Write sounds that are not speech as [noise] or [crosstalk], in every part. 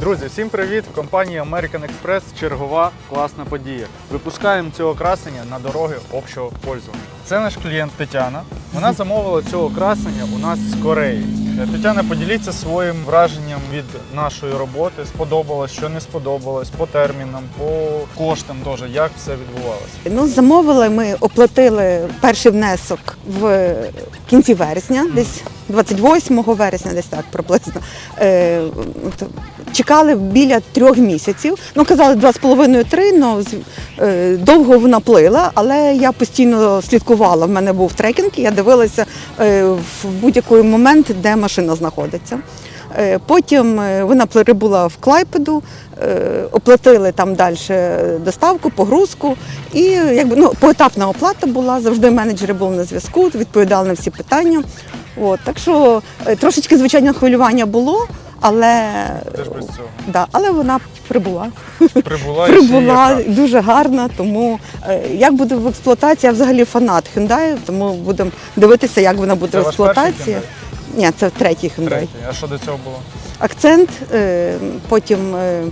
Друзі, всім привіт! В компанії American Express чергова класна подія. Випускаємо цього красення на дороги общого пользування. Це наш клієнт Тетяна. Вона замовила цього красення у нас з Кореї. Е, Тетяна, поділіться своїм враженням від нашої роботи. Сподобалось, що не сподобалось, по термінам, по коштам теж, як все відбувалося. Ну, замовили, ми оплатили перший внесок в кінці вересня, десь 28 вересня, десь так приблизно. Е, от, чекали біля трьох місяців. Ну, казали два з половиною три, але довго вона плила, але я постійно слідкувала. В мене був трекінг, я дивилася е, в будь-який момент, де машина знаходиться. Е, Потім е, вона прибула в Клайпеду, е, оплатили там далі доставку, погрузку. І якби ну, поетапна оплата була, завжди менеджери були на зв'язку, відповідали на всі питання. От, так що трошечки звичайно хвилювання було, але, Де ж без цього? да, але вона прибула. Прибула, Прибула яка. дуже гарна, тому як буде в експлуатації, я взагалі фанат Hyundai, тому будемо дивитися, як вона буде Це в ваш перший експлуатації. Ні, це третій Hyundai. Третій. А що до цього було? акцент, е, потім е,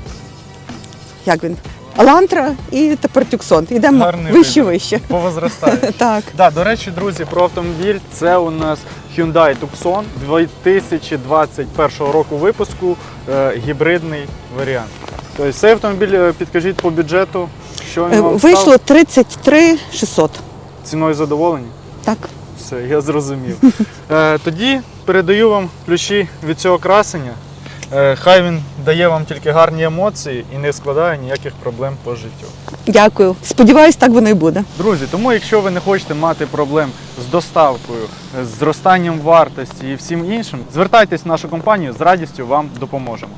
як він? Алантра і тепер Тюксон. Йдемо Гарний вище вибір. вище. Повозростає. [laughs] Так. Да, до речі, друзі, про автомобіль. Це у нас Hyundai Tucson 2021 року випуску, е, гібридний варіант. Тобто цей автомобіль, е, підкажіть по бюджету, що Е, він вам Вийшло став? 33 600. ціною задоволені? Так. Все, я зрозумів. [laughs] Е, тоді передаю вам ключі від цього красення. Е, хай він дає вам тільки гарні емоції і не складає ніяких проблем по життю. Дякую. Сподіваюсь, так воно і буде. Друзі, тому якщо ви не хочете мати проблем з доставкою, з зростанням вартості і всім іншим, звертайтесь в нашу компанію, з радістю вам допоможемо.